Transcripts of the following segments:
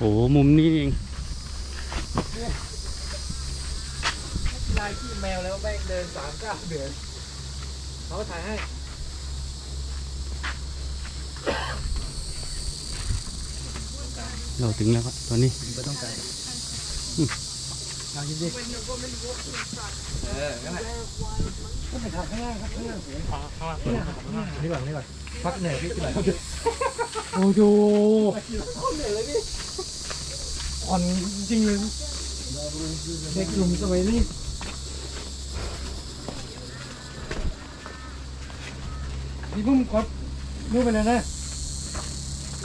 อ้มุมนี้เองลายขี้แมวแล้วแม่งเดินสามเก้าเดือนเขาก็ถ่ายให้เราถึงแล้วครับตอนนี้ไม่ต้องการเอาจริงๆเออนั่นแหละ ก็ไปถ่ายข้างล่างครับข้างล่างนี่ก่อนนี่ก่อนพักเหนื่อยพี่ที่ไหนโอ้โหเหนื่อยเลยพี่อ่อนจริงเลยเด็กหนุ่มสมัยนี้พี่พุ่มกดดูไปเลยนะ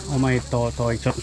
เอาไม้ต่อต่ออีกช็อต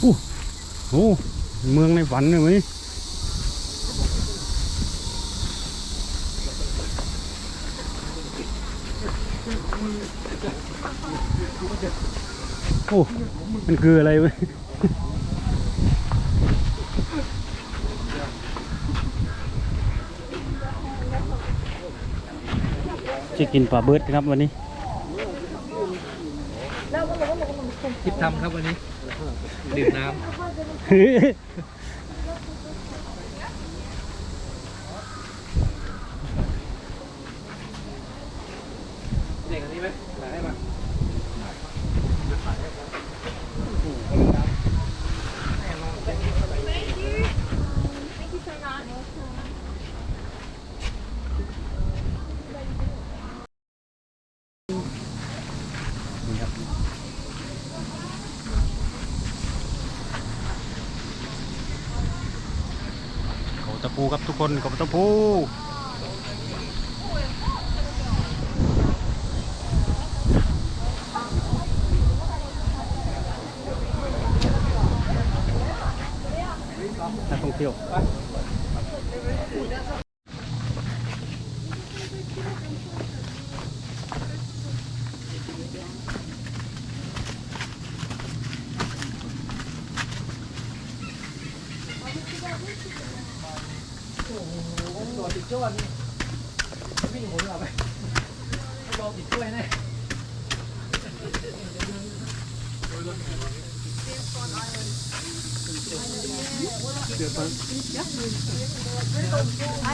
โอ้โหเมืองในฝันเลยไห โอ้มันคืออะไรวะจะกินปลาเบิร์ดครับวันนี้คิดทำครับวันนี้ดื่มน้ำ ด็กอันนี้ไหมถ่ายให้มาตะปูครับทุกคนเขาตะปู นักท่องเที่ยวตัวติดจ้วนวิ่ง หมุนเอาไปรอติดกล้